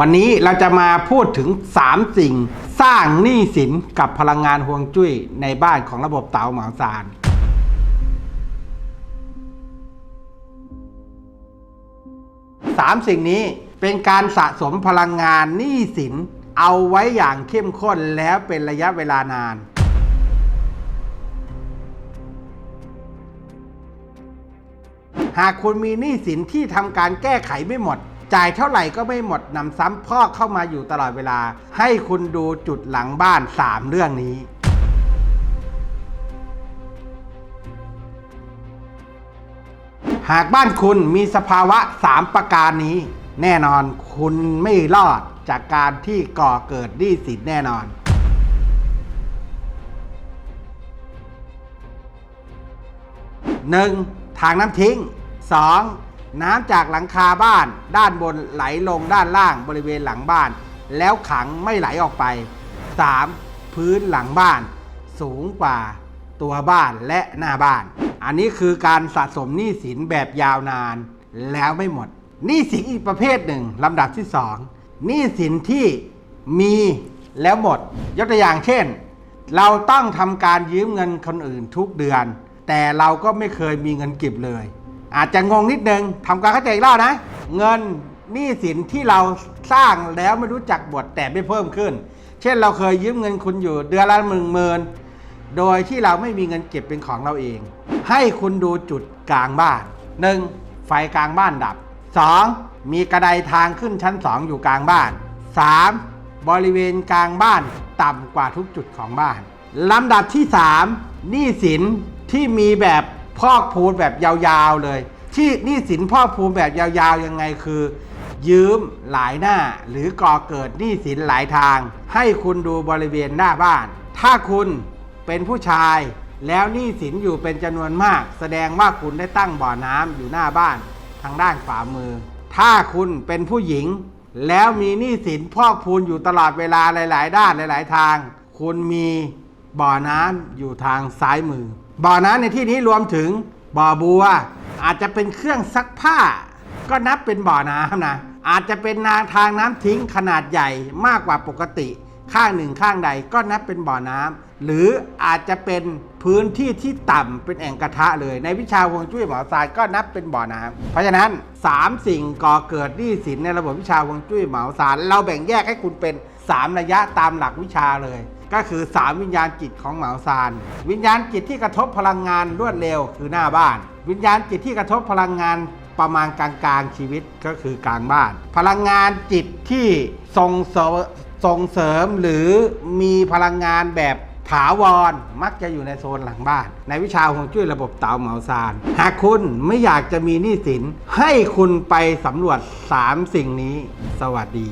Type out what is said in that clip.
วันนี้เราจะมาพูดถึง 3 สิ่ง สร้างหนี้สินกับพลังงานห่วงจุ้ยในบ้านของระบบเตาเหมาซานสามสิ่งนี้เป็นการสะสมพลังงานหนี้สินเอาไว้อย่างเข้มข้นแล้วเป็นระยะเวลานาน หากคุณมีหนี้สินที่ทำการแก้ไขไม่หมด จ่ายเท่าไหร่ก็ไม่หมดนำซ้ำพอกเข้ามาอยู่ตลอดเวลา ให้คุณดูจุดหลังบ้าน 3 เรื่องนี้หากบ้านคุณมีสภาวะ 3 ประการนี้ แน่นอนคุณไม่รอดจากการที่ก่อเกิดหนี้สินแน่นอน 1. ทางน้ำทิ้ง 2. น้ำจากหลังคาบ้านด้านบนไหลลงด้านล่างบริเวณหลังบ้าน แล้วขังไม่ไหลออกไป 3. พื้นหลังบ้าน สูงกว่าตัวบ้านและหน้าบ้าน อันนี้คือการสะสมหนี้สินแบบยาวนานแล้วไม่หมดหนี้สินอีกประเภทหนึ่งลำดับที่2หนี้สินที่มีแล้วหมด ยกตัวอย่างเช่น เราต้องทำการยืมเงินคนอื่นทุกเดือน แต่เราก็ไม่เคยมีเงินเก็บเลย อาจจะงงนิดนึงทำการเข้าใจอีกรอบนะ เงินหนี้สินที่เราสร้างแล้วไม่รู้จักบทแต่ไม่เพิ่มขึ้น เช่นเราเคยยืมเงินคุณอยู่เดือนละหนึ่งหมื่นโดยที่เราไม่มีเงินเก็บเป็นของเราเอง ให้คุณดูจุดกลางบ้าน 1. ไฟกลางบ้านดับ 2. มีกระไดทางขึ้นชั้น 2 อยู่กลางบ้าน 3. บริเวณกลางบ้านต่ำกว่าทุกจุดของบ้านลำดับที่ 3 หนี้สินที่มีแบบ พอกพูนแบบยาวๆเลย ที่หนี้สินพอกพูนแบบยาวๆยังไงคือ ยืมหลายหน้า หรือก่อเกิดหนี้สินหลายทาง ให้คุณดูบริเวณหน้าบ้าน ถ้าคุณเป็นผู้ชายแล้วหนี้สินอยู่เป็นจำนวนมาก แสดงว่าคุณได้ตั้งบ่อน้ำอยู่หน้าบ้านทางด้านขวามือ ถ้าคุณเป็นผู้หญิง แล้วมีหนี้สินพอกพูนอยู่ตลอดเวลาหลาย ๆ ด้านหลาย ๆ ทาง คุณมีบ่อน้ำอยู่ทางซ้ายมือ บ่อน้ำในที่นี้รวมถึงบ่อบัว อาจจะเป็นเครื่องซักผ้า ก็นับเป็นบ่อน้ำนะอาจจะเป็นนาทางน้ำทิ้งขนาดใหญ่มากกว่าปกติ ข้างหนึ่งข้างใดก็นับเป็นบ่อน้ำหรืออาจจะเป็นพื้นที่ที่ต่ำเป็นแอ่งกระทะเลย ในวิชาฮวงจุ้ยหมอทรายก็นับเป็นบ่อน้ำเพราะฉะนั้น 3 สิ่งก่อเกิดหนี้สินในระบบวิชาฮวงจุ้ยเหมาสารเราแบ่งแยกให้คุณเป็น 3 ระยะตามหลักวิชาเลย ก็คือ 3 วิญญาณจิตของเหมาซาน วิญญาณจิตที่กระทบพลังงานรวดเร็วคือหน้าบ้าน วิญญาณจิตที่กระทบพลังงานประมาณกลางๆชีวิตก็คือกลางบ้าน พลังงานจิตที่ส่งเสริมส่งเสริมหรือมีพลังงานแบบถาวรมักจะอยู่ในโซนหลังบ้าน ในวิชาฮวงจุ้ยระบบเตาเหมาซาน หากคุณไม่อยากจะมีหนี้สิน ให้คุณไปสำรวจ 3 สิ่งนี้ สวัสดี